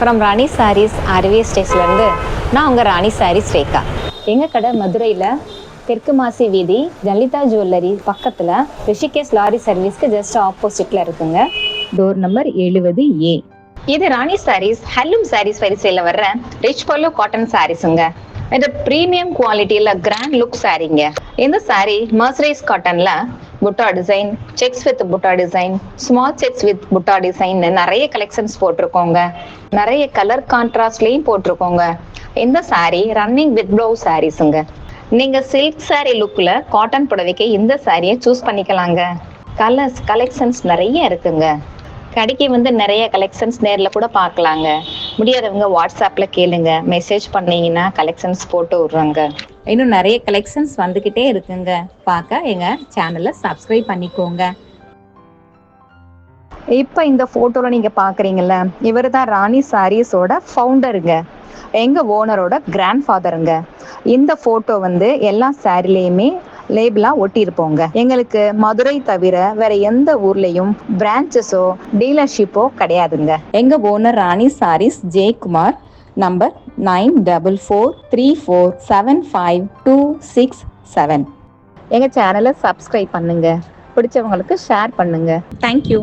From ராணி சாரீஸ் ஆர்வே ஸ்டேஷன்லேருந்து நான் உங்கள் ராணி சாரீஸ் ரேகா எங்கள் கடை? மதுரையில். தெற்கு மாசி வீதி லலிதா ஜுவல்லரி பக்கத்தில் ரிஷிகேஷ் லாரி சர்வீஸ்க்கு ஜஸ்ட் ஆப்போசிட்டில் இருக்குங்க. டோர் நம்பர் எழுபது ஏ இது ராணி சாரீஸ் ஹல்லும் சாரீஸ் வரிசையில் வர்ற ரிச் பல்லு காட்டன் சாரீஸுங்க இது ப்ரீமியம் குவாலிட்டியில் கிராண்ட் லுக் சாரீங்க இந்த சாரீ மர்சரைஸ் காட்டனில் butta design checks with butta design small checks with butta design நிறைய கலெக்ஷன்ஸ் போட்டிருக்கோங்க. நிறைய கலர் கான்ட்ராஸ்ட்லேயும் போட்டிருக்கோங்க. இந்த saree ரன்னிங் வித் ப்ளவுஸ் சாரீஸுங்க நீங்க சில்க் saree லுக்ல காட்டன் புடவைக்கு இந்த சாரியை சூஸ் பண்ணிக்கலாங்க. கலர்ஸ் கலெக்ஷன்ஸ் நிறைய இருக்குங்க. கடைக்கு வந்து நிறைய கலெக்ஷன்ஸ் நேரில் கூட பார்க்கலாங்க. முடியாதவங்க வாட்ஸ்அப்ல கேளுங்க. மெசேஜ் பண்ணீங்கன்னா கலெக்ஷன்ஸ் போட்டு விடுறாங்க. இன்னும் நிறைய கலெக்ஷன்ஸ் வந்துகிட்டே இருக்குங்க. பார்க்க எங்க சேனலை சப்ஸ்கிரைப் பண்ணிக்கோங்க. இப்போ இந்த ஃபோட்டோவில் நீங்கள் பாக்குறீங்கல்ல இவர் தான் ராணி சாரீஸோட ஃபவுண்டருங்க எங்கள் ஓனரோட கிராண்ட் ஃபாதருங்க இந்த ஃபோட்டோ வந்து எல்லா சாரிலையுமே லேபிளா ஒட்டியிருப்போங்க. எங்களுக்கு மதுரை தவிர வேற எந்த ஊர்லேயும் பிரான்ச்சஸோ டீலர்ஷிப்போ கிடையாதுங்க. எங்கள் owner Rani Sarees Jayakumar number nine double four three four seven five two six seven எங்கள் சேனலை சப்ஸ்கிரைப் பண்ணுங்க. பிடிச்சவங்களுக்கு ஷேர் பண்ணுங்க. தேங்க்யூ